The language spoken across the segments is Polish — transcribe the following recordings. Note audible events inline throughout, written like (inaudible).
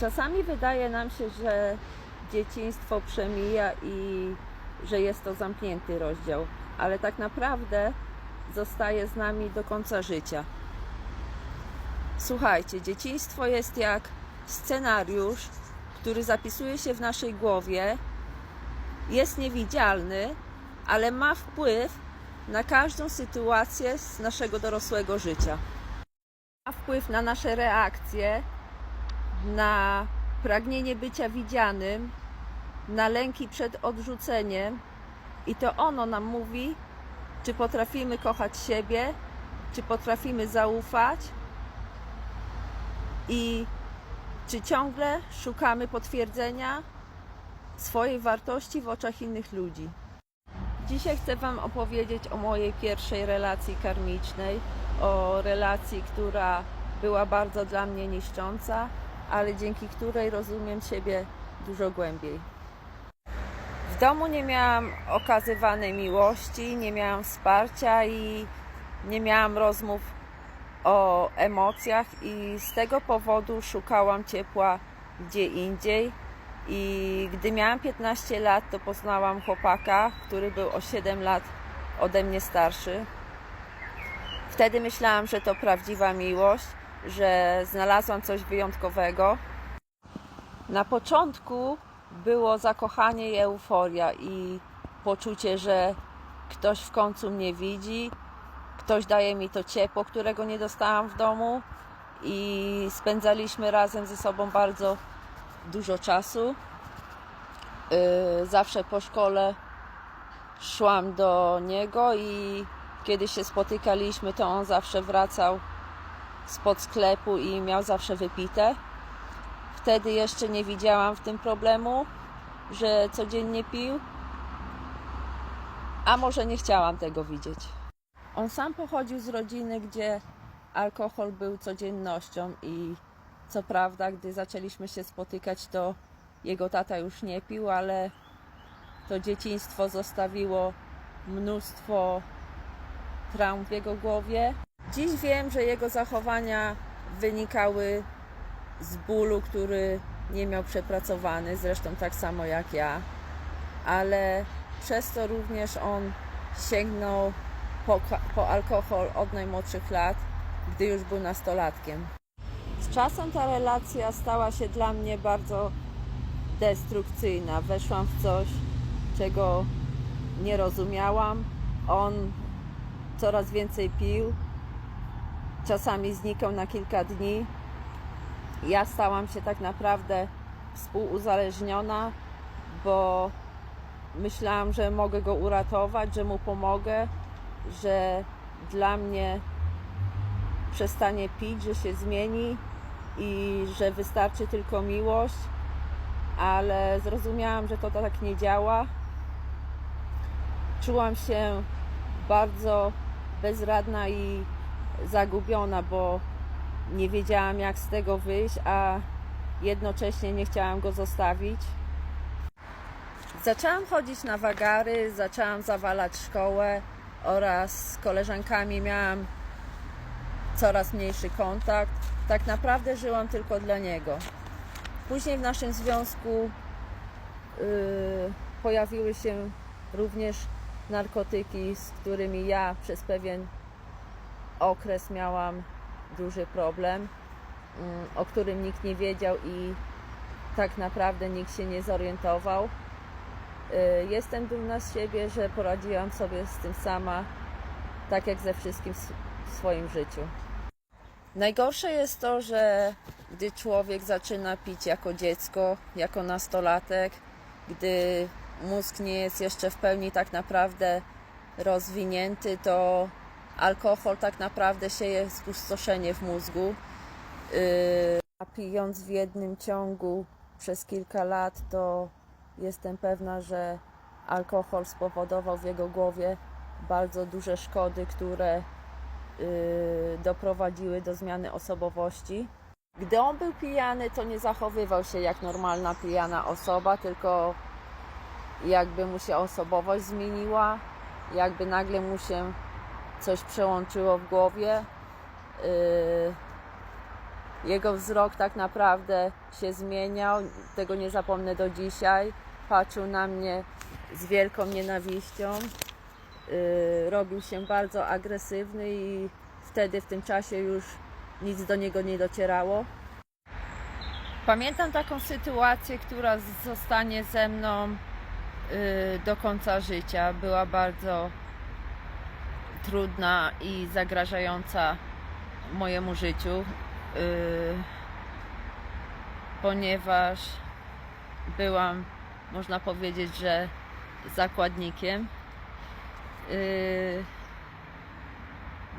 Czasami wydaje nam się, że dzieciństwo przemija i że jest to zamknięty rozdział, ale tak naprawdę zostaje z nami do końca życia. Słuchajcie, dzieciństwo jest jak scenariusz, który zapisuje się w naszej głowie, jest niewidzialny, ale ma wpływ na każdą sytuację z naszego dorosłego życia. Ma wpływ na nasze reakcje, na pragnienie bycia widzianym, na lęki przed odrzuceniem i to ono nam mówi, czy potrafimy kochać siebie, czy potrafimy zaufać i czy ciągle szukamy potwierdzenia swojej wartości w oczach innych ludzi. Dzisiaj chcę Wam opowiedzieć o mojej pierwszej relacji karmicznej, o relacji, która była bardzo dla mnie niszcząca, ale dzięki której rozumiem siebie dużo głębiej. W domu nie miałam okazywanej miłości, nie miałam wsparcia i nie miałam rozmów o emocjach i z tego powodu szukałam ciepła gdzie indziej. I gdy miałam 15 lat, to poznałam chłopaka, który był o 7 lat ode mnie starszy. Wtedy myślałam, że to prawdziwa miłość, że znalazłam coś wyjątkowego. Na początku było zakochanie i euforia i poczucie, że ktoś w końcu mnie widzi, ktoś daje mi to ciepło, którego nie dostałam w domu i spędzaliśmy razem ze sobą bardzo dużo czasu. Yy, Zawsze po szkole szłam do niego i kiedy się spotykaliśmy, to on zawsze wracał spod sklepu i miał zawsze wypite. Wtedy jeszcze nie widziałam w tym problemu, że codziennie pił, a może nie chciałam tego widzieć. On sam pochodził z rodziny, gdzie alkohol był codziennością i co prawda, gdy zaczęliśmy się spotykać, to jego tata już nie pił, ale to dzieciństwo zostawiło mnóstwo traum w jego głowie. Dziś wiem, że jego zachowania wynikały z bólu, który nie miał przepracowany, zresztą tak samo jak ja, ale przez to również on sięgnął po, po alkohol od najmłodszych lat, gdy już był nastolatkiem. Z czasem ta relacja stała się dla mnie bardzo destrukcyjna. Weszłam w coś, czego nie rozumiałam. On coraz więcej pił, czasami znikał na kilka dni. Ja stałam się tak naprawdę współuzależniona, bo myślałam, że mogę go uratować, że mu pomogę, że dla mnie przestanie pić, że się zmieni i że wystarczy tylko miłość, ale zrozumiałam, że to tak nie działa. Czułam się bardzo bezradna i zagubiona, bo nie wiedziałam, jak z tego wyjść, a jednocześnie nie chciałam go zostawić. Zaczęłam chodzić na wagary, zaczęłam zawalać szkołę oraz z koleżankami miałam coraz mniejszy kontakt. Tak naprawdę żyłam tylko dla niego. Później w naszym związku yy, pojawiły się również narkotyki, z którymi ja przez pewien okres miałam duży problem, mm, o którym nikt nie wiedział i tak naprawdę nikt się nie zorientował. Y, Jestem dumna z siebie, że poradziłam sobie z tym sama, tak jak ze wszystkim w swoim życiu. Najgorsze jest to, że gdy człowiek zaczyna pić jako dziecko, jako nastolatek, gdy mózg nie jest jeszcze w pełni tak naprawdę rozwinięty, to alkohol tak naprawdę sieje spustoszenie w mózgu. Yy, a pijąc w jednym ciągu przez kilka lat, to jestem pewna, że alkohol spowodował w jego głowie bardzo duże szkody, które yy, doprowadziły do zmiany osobowości. Gdy on był pijany, to nie zachowywał się jak normalna pijana osoba, tylko jakby mu się osobowość zmieniła, jakby nagle mu się coś przełączyło w głowie. Yy, jego wzrok tak naprawdę się zmieniał, tego nie zapomnę do dzisiaj. Patrzył na mnie z wielką nienawiścią. Yy, robił się bardzo agresywny i wtedy w tym czasie już nic do niego nie docierało. Pamiętam taką sytuację, która zostanie ze mną yy, do końca życia. Była bardzo trudna i zagrażająca mojemu życiu, yy, ponieważ byłam, można powiedzieć, że zakładnikiem. Yy,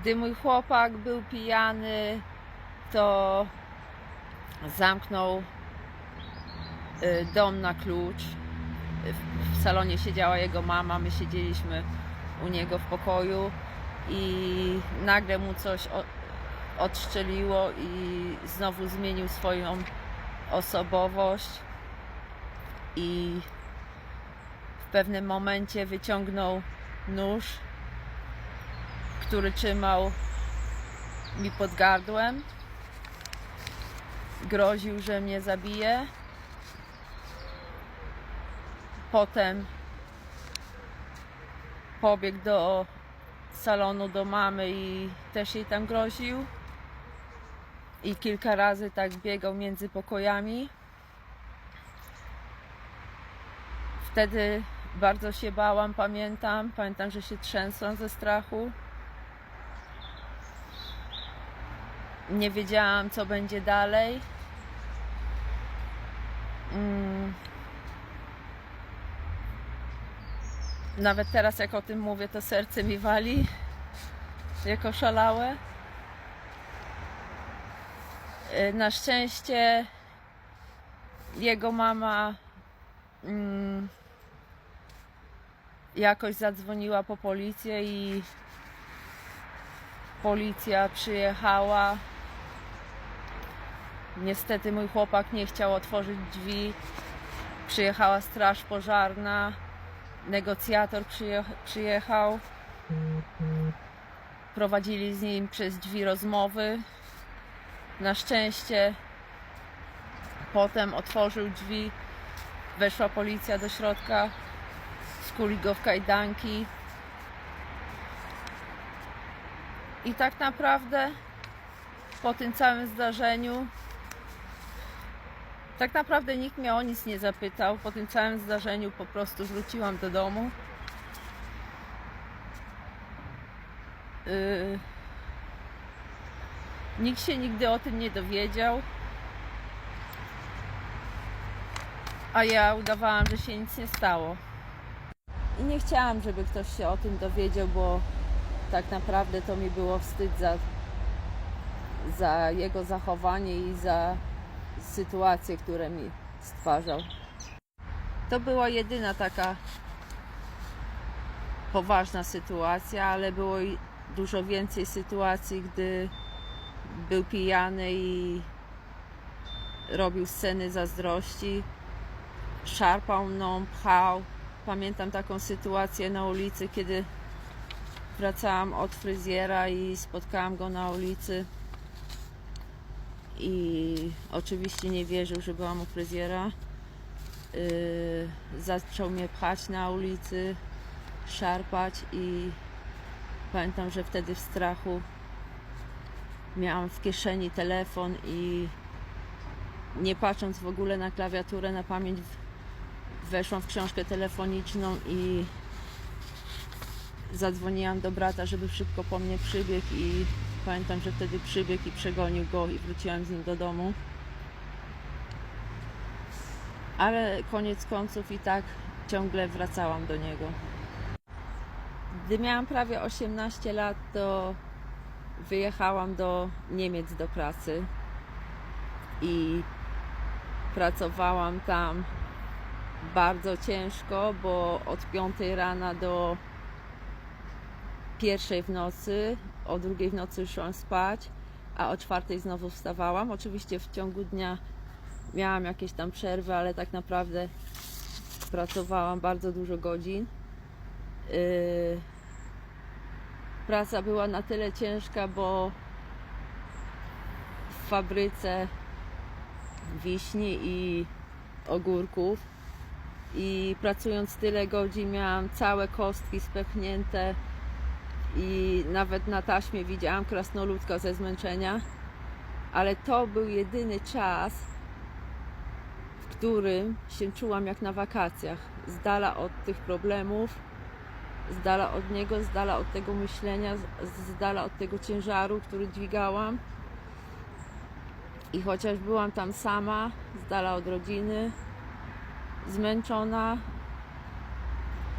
gdy mój chłopak był pijany, to zamknął y, dom na klucz. W salonie siedziała jego mama, my siedzieliśmy u niego w pokoju i nagle mu coś odszczeliło i znowu zmienił swoją osobowość i w pewnym momencie wyciągnął nóż, który trzymał mi pod gardłem groził, że mnie zabije. Potem pobiegł do salonu do mamy i też jej tam groził. I kilka razy tak biegał między pokojami. Wtedy bardzo się bałam, pamiętam. Pamiętam, że się trzęsłam ze strachu. nie wiedziałam, co będzie dalej. Nawet teraz, jak o tym mówię, to serce mi wali, jako szalałe. Y, Na szczęście jego mama mm, jakoś zadzwoniła po policję i policja przyjechała. Niestety mój chłopak nie chciał otworzyć drzwi. Przyjechała straż pożarna. Negocjator przyje- przyjechał. Prowadzili z nim przez drzwi rozmowy. Na szczęście potem otworzył drzwi. Weszła policja do środka. Skuli go w kajdanki. I tak naprawdę po tym całym zdarzeniu tak naprawdę nikt mnie o nic nie zapytał. Po tym całym zdarzeniu po prostu wróciłam do domu. Yy, nikt się nigdy o tym nie dowiedział. A ja udawałam, że się nic nie stało. I nie chciałam, żeby ktoś się o tym dowiedział, bo tak naprawdę to mi było wstyd za, za jego zachowanie i za sytuacje, które mi stwarzał. To była jedyna taka poważna sytuacja, ale było i dużo więcej sytuacji, gdy był pijany i robił sceny zazdrości, szarpał mną, pchał. Pamiętam taką sytuację na ulicy, kiedy wracałam od fryzjera i spotkałam go na ulicy. I oczywiście nie wierzył, że byłam u fryzjera. Yy, zaczął mnie pchać na ulicy, szarpać i pamiętam, że wtedy w strachu miałam w kieszeni telefon i nie patrząc w ogóle na klawiaturę, na pamięć weszłam w książkę telefoniczną i zadzwoniłam do brata, żeby szybko po mnie przybiegł i pamiętam, że wtedy przybiegł i przegonił go i wróciłam z nim do domu. Ale koniec końców i tak ciągle wracałam do niego. Gdy miałam prawie 18 lat, to wyjechałam do Niemiec do pracy i pracowałam tam bardzo ciężko, bo od 5 rana do pierwszej w nocy, o drugiej w nocy szłam spać, a o czwartej znowu wstawałam. Oczywiście w ciągu dnia miałam jakieś tam przerwy, ale tak naprawdę pracowałam bardzo dużo godzin. Yy, praca była na tyle ciężka, bo w fabryce wiśni i ogórków. I pracując tyle godzin miałam całe kostki spechnięte i nawet na taśmie widziałam krasnoludka ze zmęczenia. Ale to był jedyny czas, w którym się czułam jak na wakacjach, z dala od tych problemów, z dala od niego, z dala od tego myślenia, z- z dala od tego ciężaru, który dźwigałam. I chociaż byłam tam sama, z dala od rodziny, zmęczona,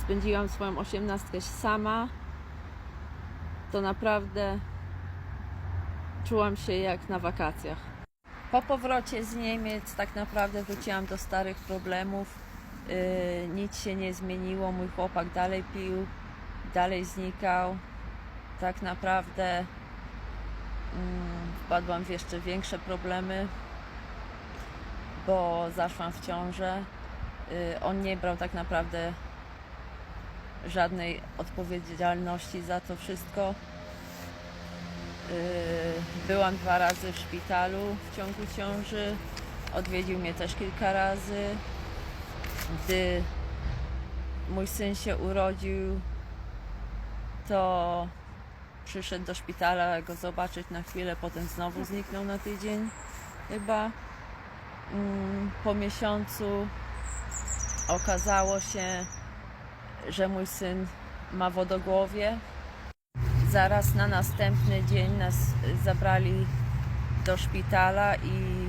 spędziłam swoją osiemnastkę sama, to naprawdę czułam się jak na wakacjach. Po powrocie z Niemiec tak naprawdę wróciłam do starych problemów. Yy, nic się nie zmieniło, mój chłopak dalej pił, dalej znikał. Tak naprawdę mm, wpadłam w jeszcze większe problemy, bo zaszłam w ciążę. Yy, on nie brał tak naprawdę żadnej odpowiedzialności za to wszystko. Yy, Byłam dwa razy w szpitalu w ciągu ciąży. Odwiedził mnie też kilka razy. Gdy mój syn się urodził, to przyszedł do szpitala go zobaczyć na chwilę, potem znowu zniknął na tydzień chyba. Mm, Po miesiącu okazało się, że mój syn ma wodogłowie. Zaraz na następny dzień nas zabrali do szpitala i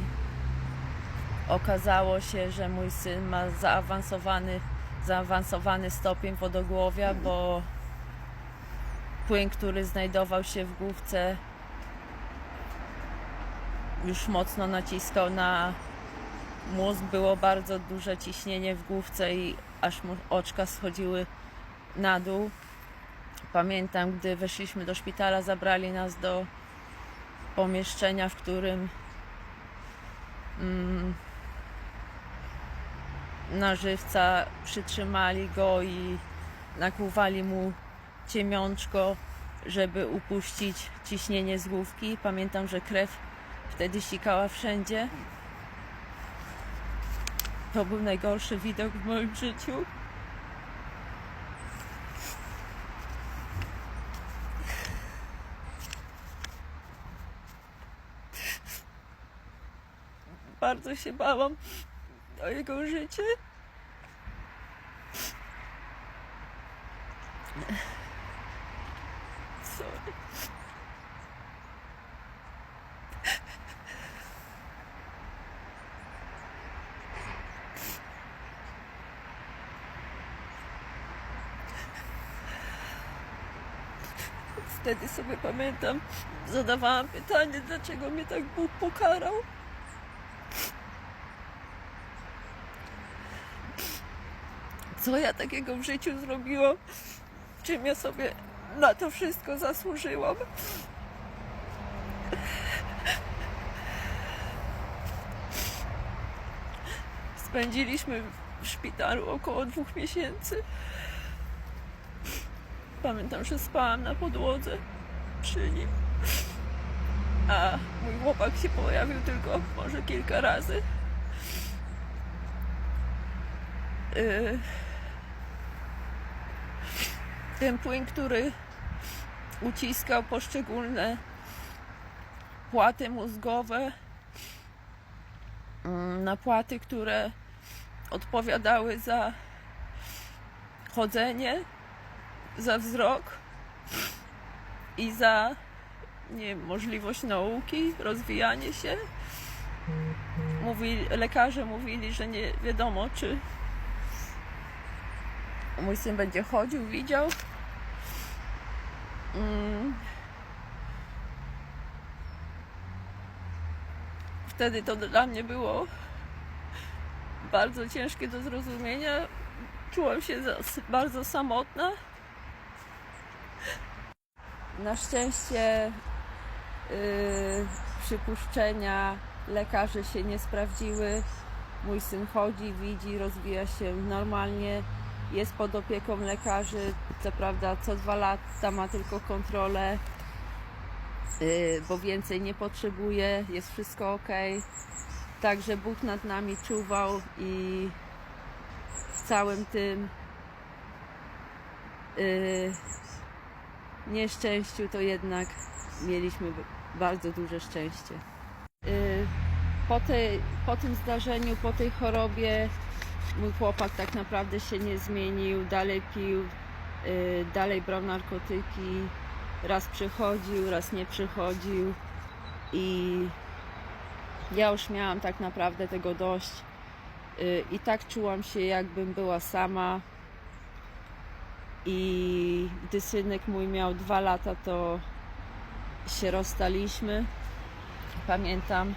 okazało się, że mój syn ma zaawansowany, zaawansowany stopień wodogłowia, bo płyn, który znajdował się w główce, już mocno naciskał na mózg. Było bardzo duże ciśnienie w główce i aż mu oczka schodziły na dół. Pamiętam, gdy weszliśmy do szpitala, zabrali nas do pomieszczenia, w którym mm, na żywca przytrzymali go i nakłuwali mu ciemiączko, żeby upuścić ciśnienie z główki. Pamiętam, że krew wtedy sikała wszędzie. To był najgorszy widok w moim życiu. Bardzo się bałam o jego życie. Sorry. Wtedy sobie pamiętam, zadawałam pytanie, dlaczego mnie tak Bóg pokarał. co ja takiego w życiu zrobiłam, czym ja sobie na to wszystko zasłużyłam. Spędziliśmy w szpitalu około dwóch miesięcy. Pamiętam, że spałam na podłodze przy nim. A mój chłopak się pojawił tylko może kilka razy. Yy, ten płyn, który uciskał poszczególne płaty mózgowe mm, na płaty, które odpowiadały za chodzenie, za wzrok i za nie wiem, możliwość nauki, rozwijanie się. Lekarze mówili, że nie wiadomo, czy mój syn będzie chodził, widział. Mm. Wtedy to dla mnie było bardzo ciężkie do zrozumienia. Czułam się bardzo samotna. Na szczęście yy, przypuszczenia lekarzy się nie sprawdziły. Mój syn chodzi, widzi, rozwija się normalnie jest pod opieką lekarzy. Co prawda, co dwa lata ma tylko kontrolę, yy, bo więcej nie potrzebuje, jest wszystko ok. Także Bóg nad nami czuwał i w całym tym y, nieszczęściu to jednak mieliśmy bardzo duże szczęście. Y, po, tej, po tym zdarzeniu, po tej chorobie mój chłopak tak naprawdę się nie zmienił, dalej pił, y, dalej brał narkotyki, raz przychodził, raz nie przychodził i ja już miałam tak naprawdę tego dość y, i tak czułam się jakbym była sama i gdy synek mój miał dwa lata to się rozstaliśmy pamiętam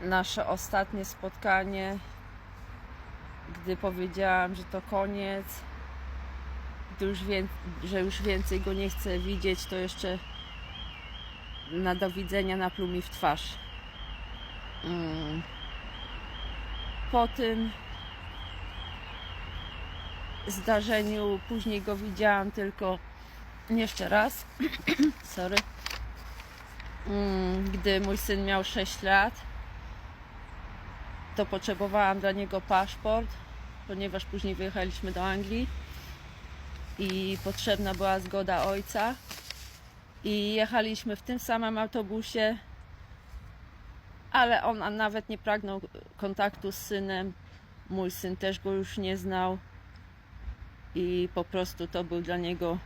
nasze ostatnie spotkanie gdy powiedziałam, że to koniec gdy już że już więcej go nie chcę widzieć to jeszcze na do widzenia napluł mi w twarz Mm. Po tym zdarzeniu później go widziałam tylko jeszcze raz. (clears throat) Sorry. Mm, Gdy mój syn miał 6 lat, to potrzebowałam dla niego paszport, ponieważ później wyjechaliśmy do Anglii i potrzebna była zgoda ojca. I jechaliśmy w tym samym autobusie ale on nawet nie pragnął kontaktu z synem. Mój syn też go już nie znał i po prostu to był dla niego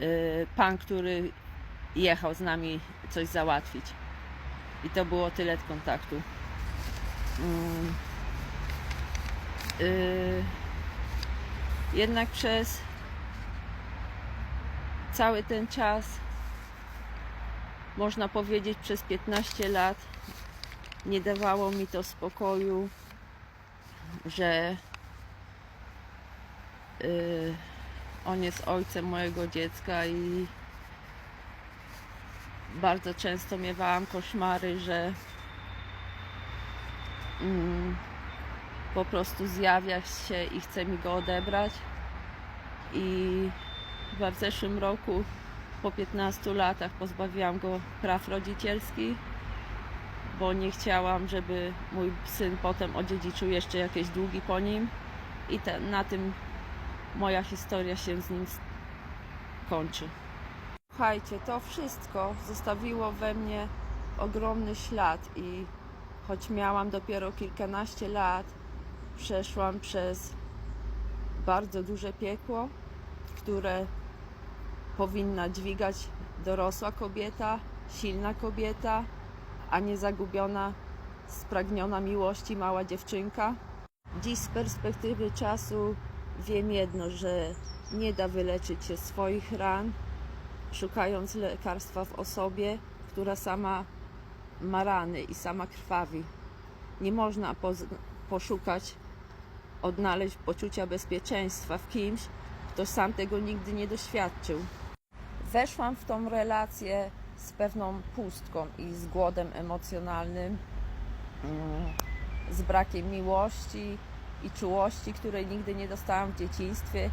y, pan, który jechał z nami coś załatwić. I to było tyle kontaktu. Mm. Y, jednak przez cały ten czas można powiedzieć przez 15 lat nie dawało mi to spokoju, że yy, on jest ojcem mojego dziecka i bardzo często miewałam koszmary, że mm, po prostu zjawia się i chce mi go odebrać. I w zeszłym roku po 15 latach pozbawiłam go praw rodzicielskich, bo nie chciałam, żeby mój syn potem odziedziczył jeszcze jakieś długi po nim. I te, na tym moja historia się z nim kończy. Słuchajcie, to wszystko zostawiło we mnie ogromny ślad i choć miałam dopiero kilkanaście lat, przeszłam przez bardzo duże piekło, które powinna dźwigać dorosła kobieta, silna kobieta, a nie zagubiona, spragniona miłości mała dziewczynka. Dziś z perspektywy czasu wiem jedno, że nie da wyleczyć się swoich ran, szukając lekarstwa w osobie, która sama ma rany i sama krwawi. Nie można poszukać, odnaleźć poczucia bezpieczeństwa w kimś, kto sam tego nigdy nie doświadczył. Weszłam w tą relację z pewną pustką i z głodem emocjonalnym, mm, z brakiem miłości i czułości, której nigdy nie dostałam w dzieciństwie.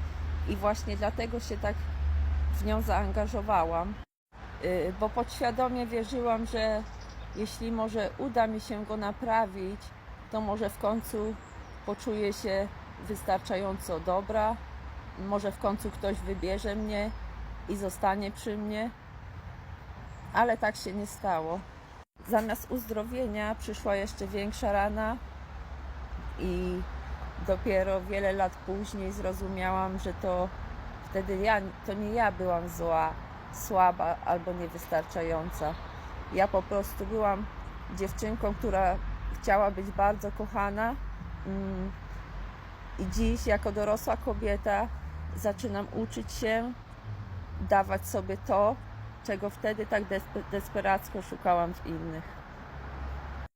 I właśnie dlatego się tak w nią zaangażowałam, y, bo podświadomie wierzyłam, że jeśli może uda mi się go naprawić, to może w końcu poczuję się wystarczająco dobra, może w końcu ktoś wybierze mnie i zostanie przy mnie, ale tak się nie stało. Zamiast uzdrowienia przyszła jeszcze większa rana i dopiero wiele lat później zrozumiałam, że to wtedy ja, to nie ja byłam zła, słaba albo niewystarczająca. Ja po prostu byłam dziewczynką, która chciała być bardzo kochana. Mm, I dziś, jako dorosła kobieta, zaczynam uczyć się dawać sobie to, czego wtedy tak desperacko szukałam w innych.